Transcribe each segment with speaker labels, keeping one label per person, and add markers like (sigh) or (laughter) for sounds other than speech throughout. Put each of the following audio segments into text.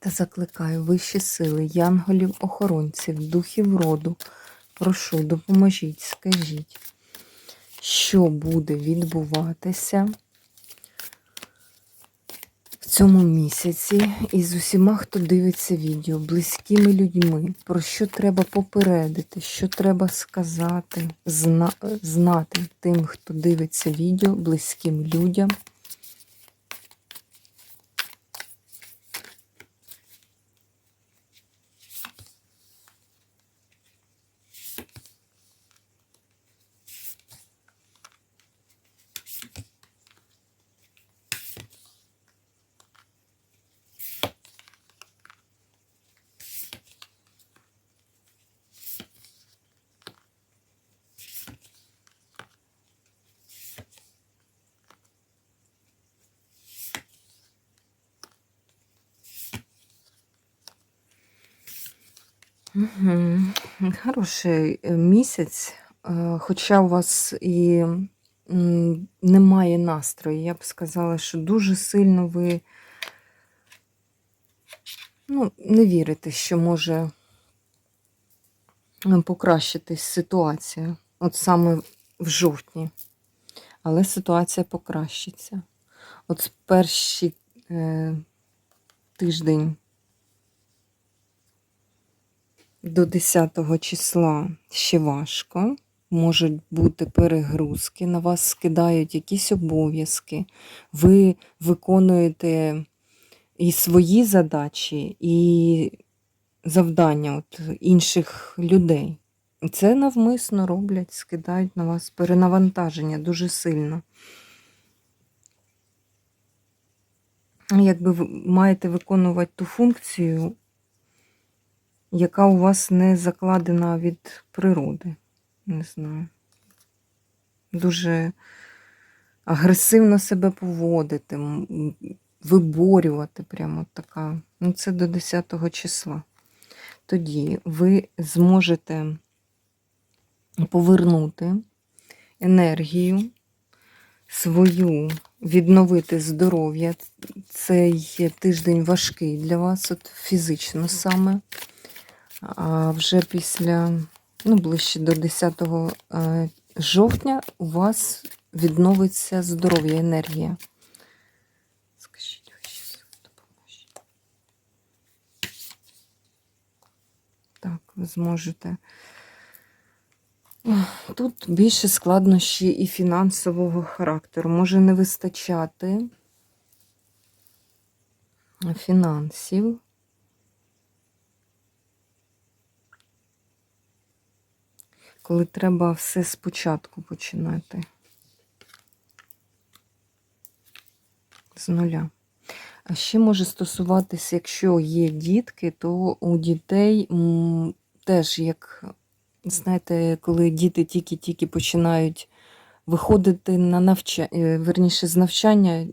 Speaker 1: Та закликаю вищі сили, янголів, охоронців, духів роду. Прошу, допоможіть, скажіть, що буде відбуватися в цьому місяці і з усіма, хто дивиться відео, близькими людьми, про що треба попередити, що треба сказати, зна знати тим, хто дивиться відео, близьким людям. Хороший е, місяць, е, хоча у вас і немає настрою. Я б сказала, що дуже сильно ви ну, не вірите, що може е, покращитись ситуація, от саме в жовтні. Але ситуація покращиться. От перший е, тиждень до 10 числа ще важко. Можуть бути перегрузки, на вас скидають якісь обов'язки, ви виконуєте і свої задачі, і завдання от інших людей. Це навмисно роблять, скидають на вас перенавантаження дуже сильно. Якби ви маєте виконувати ту функцію, яка у вас не закладена від природи. Не знаю. Дуже агресивно себе поводити, виборювати прямо така. Ну, це до 10 числа. Тоді ви зможете повернути енергію свою, відновити здоров'я. Цей тиждень важкий для вас, от фізично саме. А вже після, ну, ближче до 10 е, жовтня у вас відновиться здоров'я, енергія. Скажіть, допоможіть. Так, ви зможете. Тут більше складнощі і фінансового характеру. Може не вистачати фінансів. Коли треба все спочатку починати. З нуля. А ще може стосуватися, якщо є дітки, то у дітей теж, як, знаєте, коли діти тільки-тільки починають виходити на навчання, верніше з навчання,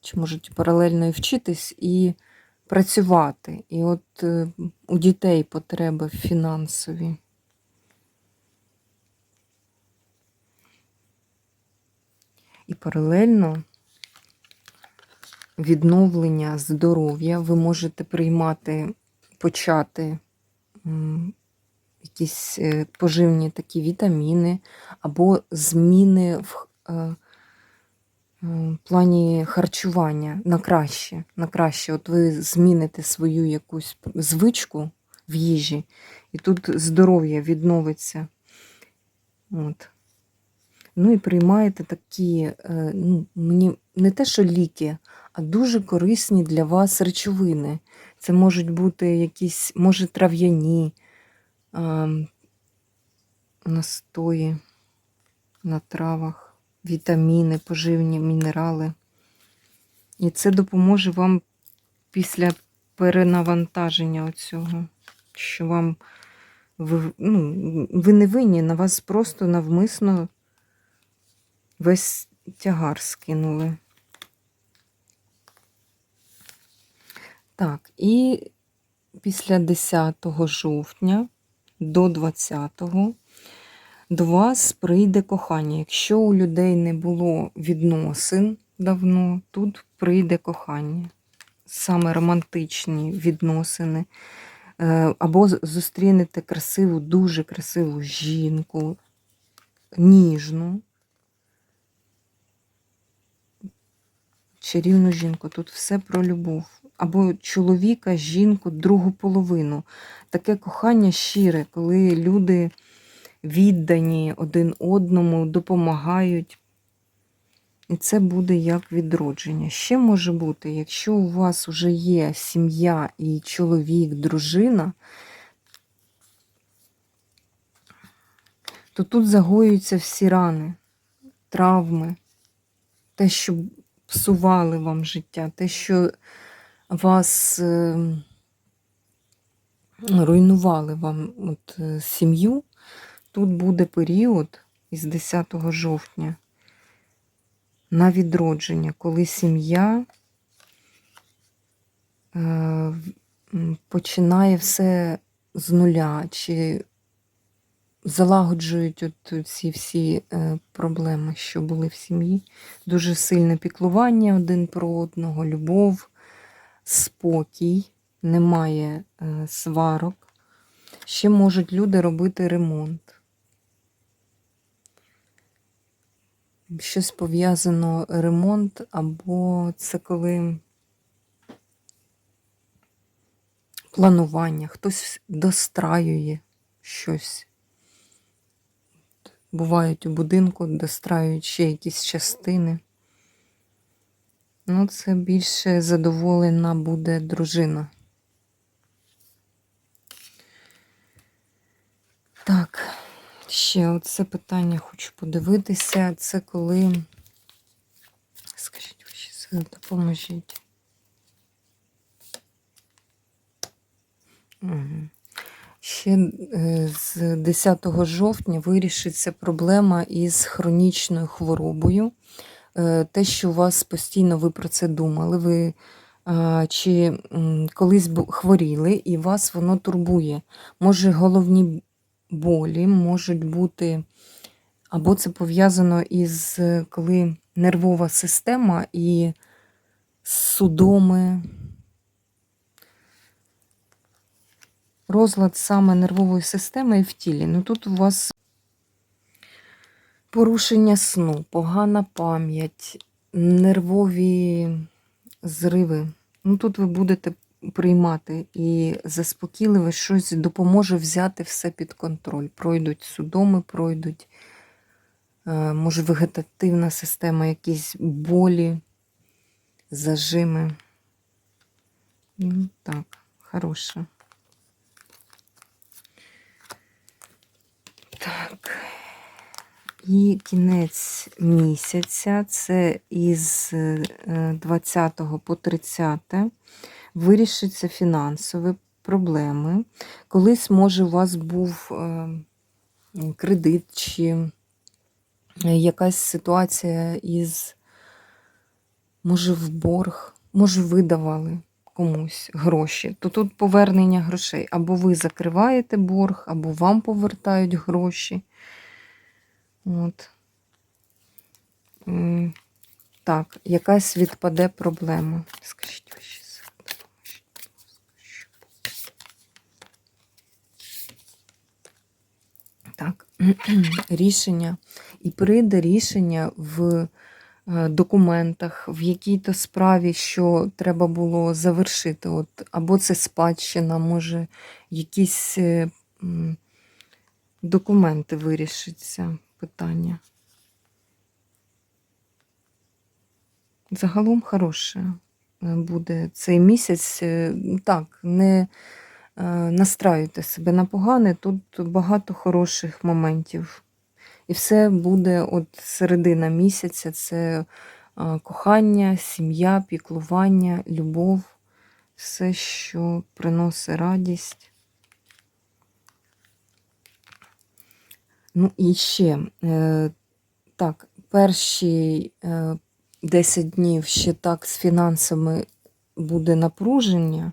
Speaker 1: чи можуть паралельно і вчитись і працювати. І от е, у дітей потреби фінансові. І паралельно відновлення здоров'я ви можете приймати, почати якісь е, поживні такі вітаміни, або зміни в е, плані харчування на краще. на краще. От ви зміните свою якусь звичку в їжі, і тут здоров'я відновиться. От. Ну і приймаєте такі, е, ну, мені не те, що ліки, а дуже корисні для вас речовини. Це можуть бути якісь, може, трав'яні настої на травах, вітаміни, поживні мінерали. І це допоможе вам після перенавантаження оцього, що вам ви, ну, ви не винні, на вас просто навмисно весь тягар скинули. Так, і після 10 жовтня до 20 до вас прийде кохання. Якщо у людей не було відносин давно, тут прийде кохання. Саме романтичні відносини. Е, Або зустрінете красиву, дуже красиву жінку, ніжну. Чарівну жінку. Тут все про любов. Або чоловіка, жінку, другу половину. Таке кохання щире, коли люди віддані один одному, допомагають. І це буде як відродження. Ще може бути, якщо у вас вже є сім'я і чоловік, дружина, то тут загоюються всі рани, травми, те, що псували вам життя, те, що вас е, руйнували вам от, е, сім'ю, тут буде період із 10 жовтня на відродження, коли сім'я е, починає все з нуля, чи залагоджують от ці всі е, проблеми, що були в сім'ї. Дуже сильне піклування один про одного, любов, спокій, немає е, сварок. Ще можуть люди робити ремонт. щось пов'язано ремонт, або це коли планування, хтось достраює щось. Бувають у будинку, достраюють ще якісь частини. Ну, це більше задоволена буде дружина. Так. Ще оце питання хочу подивитися. Це коли. Скажіть ваші сили, допоможіть. Угу. Ще е, з 10 жовтня вирішиться проблема із хронічною хворобою. Е, Те, що у вас постійно ви про це думали, ви чи колись хворіли, і вас воно турбує. Може, головні болі можуть бути, або це пов'язано із коли нервова система і судоми. Розлад саме нервової системи і в тілі. Ну тут у вас порушення сну, погана пам'ять, нервові зриви. Ну тут ви будете приймати і заспокійливе щось допоможе взяти все під контроль. Пройдуть судоми, пройдуть, е, може, вегетативна система, якісь болі, зажими. Ну, Так, хороше. Так. І кінець місяця, це із е, 20 по 30 вирішиться фінансові проблеми. Колись, може, у вас був е, кредит чи якась ситуація із, може, в борг, може, ви давали комусь гроші, то тут повернення грошей. Або ви закриваєте борг, або вам повертають гроші. От. Так, якась відпаде проблема. Скажіть що буде? Так, (clears throat) рішення. І прийде рішення в е, документах, в якій-то справі, що треба було завершити. От, або це спадщина, може, якісь е, документи вирішиться питання. Загалом хороше е, буде цей місяць. Е, Так, не е, настраюйте себе на погане, тут багато хороших моментів. І все буде от середина місяця це кохання, сім'я, піклування, любов. все, що приносить радість. Ну і ще, е, так, перші е, 10 днів ще так з фінансами буде напруження.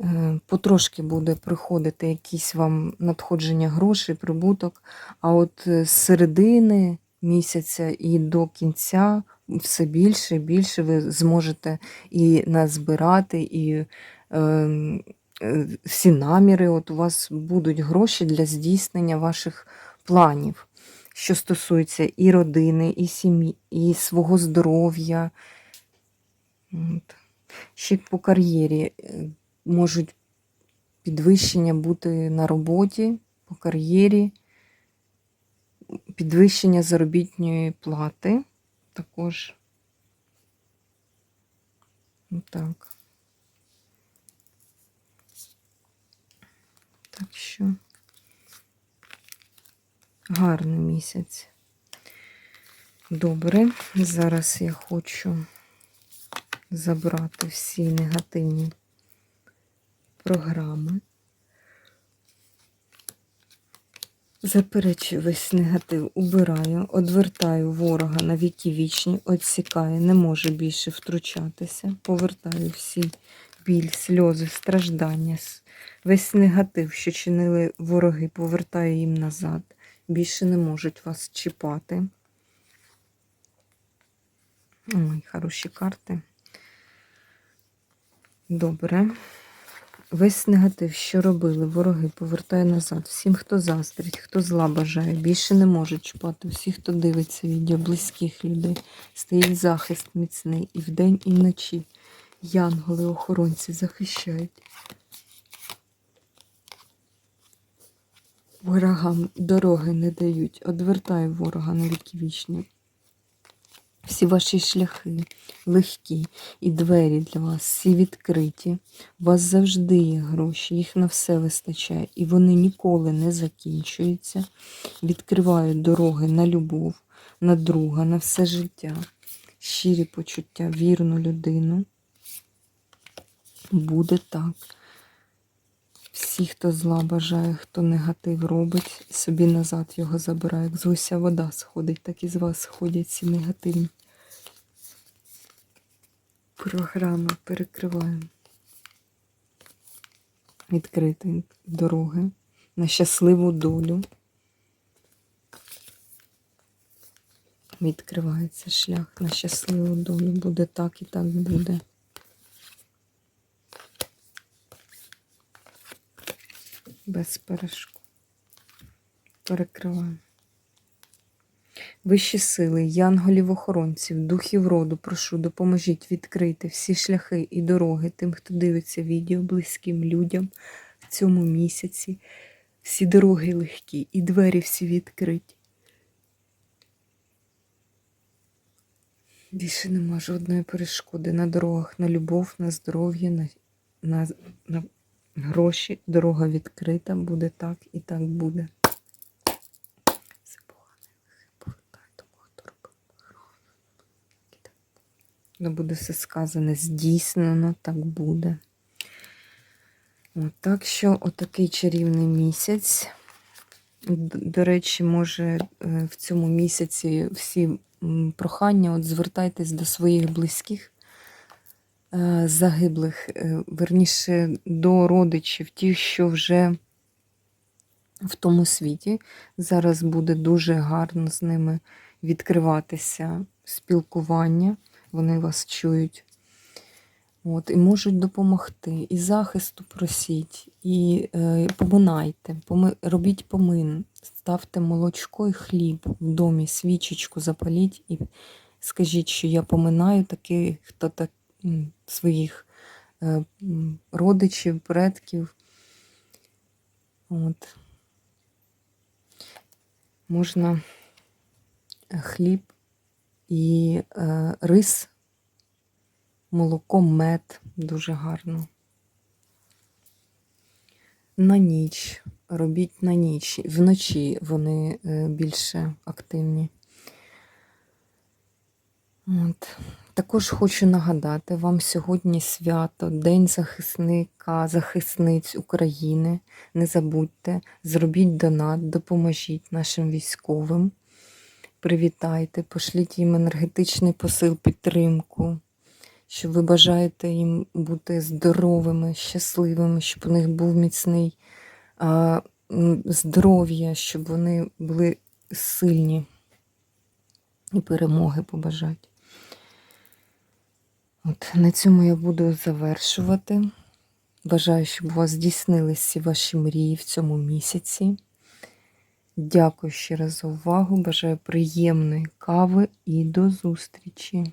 Speaker 1: Е, Потрошки буде приходити якісь вам надходження грошей, прибуток. А от е, з середини місяця і до кінця все більше і більше ви зможете і назбирати, і е, е, всі наміри. От у вас будуть гроші для здійснення ваших планів, що стосується і родини, і сім'ї, і свого здоров'я. Ще по кар'єрі е, можуть підвищення бути на роботі, по кар'єрі, підвищення заробітної плати також. Так. Так що гарний місяць. Добре, зараз я хочу забрати всі негативні програми. Заперечую весь негатив, убираю, одвертаю ворога на віки вічні, отсікаю, не може більше втручатися, повертаю всі біль, сльози, страждання, весь негатив, що чинили вороги, повертаю їм назад. Більше не можуть вас чіпати. Ой, хороші карти. Добре. Весь негатив, що робили, вороги, повертає назад. Всім, хто заздрить, хто зла бажає, більше не може чіпати. Всі, хто дивиться відео, близьких людей, стоїть захист міцний і вдень, і вночі. Янголи, охоронці захищають. Ворогам дороги не дають. Одвертаю ворога на віки вічні. Всі ваші шляхи легкі і двері для вас всі відкриті. У вас завжди є гроші, їх на все вистачає, і вони ніколи не закінчуються. Відкривають дороги на любов, на друга, на все життя, щирі почуття, вірну людину. Буде так. Всі, хто зла бажає, хто негатив робить, собі назад його забирає. Як з гуся вода сходить, так і з вас сходять ці негативні. Програми перекриваємо. Відкрити дороги на щасливу долю. Відкривається шлях на щасливу долю. Буде так і так буде. Без перешкод. Перекриваємо. Вищі сили, янголів-охоронців, духів роду, прошу, допоможіть відкрити всі шляхи і дороги тим, хто дивиться відео близьким людям в цьому місяці. Всі дороги легкі і двері всі відкриті. Більше нема жодної перешкоди на дорогах, на любов, на здоров'я, на, на, на гроші. Дорога відкрита, буде так і так буде. Все погане, лихе повертай тому. Ну, буде все сказане, здійснено, так буде. От, так що отакий чарівний місяць. До речі, може е, в цьому місяці всі прохання, от звертайтесь до своїх близьких загиблих, е, верніше до родичів, ті, що вже в тому світі. Зараз буде дуже гарно з ними відкриватися спілкування, вони вас чують. От, і можуть допомогти. І захисту просіть, і е, поминайте, поми, робіть помин, ставте молочко і хліб в домі, свічечку запаліть і скажіть, що я поминаю таких, хто так своїх е, родичів, предків. От. Можна е, хліб і е, рис молоко, мед дуже гарно. На ніч. Робіть на ніч. Вночі вони більше активні. От. Також хочу нагадати вам сьогодні свято, День захисника, захисниць України. Не забудьте, зробіть донат, допоможіть нашим військовим. Привітайте, пошліть їм енергетичний посил, підтримку, що ви бажаєте їм бути здоровими, щасливими, щоб у них був міцний а, здоров'я, щоб вони були сильні і перемоги побажать. От на цьому я буду завершувати. Бажаю, щоб у вас здійснились всі ваші мрії в цьому місяці. Дякую ще раз за увагу. Бажаю приємної кави і до зустрічі!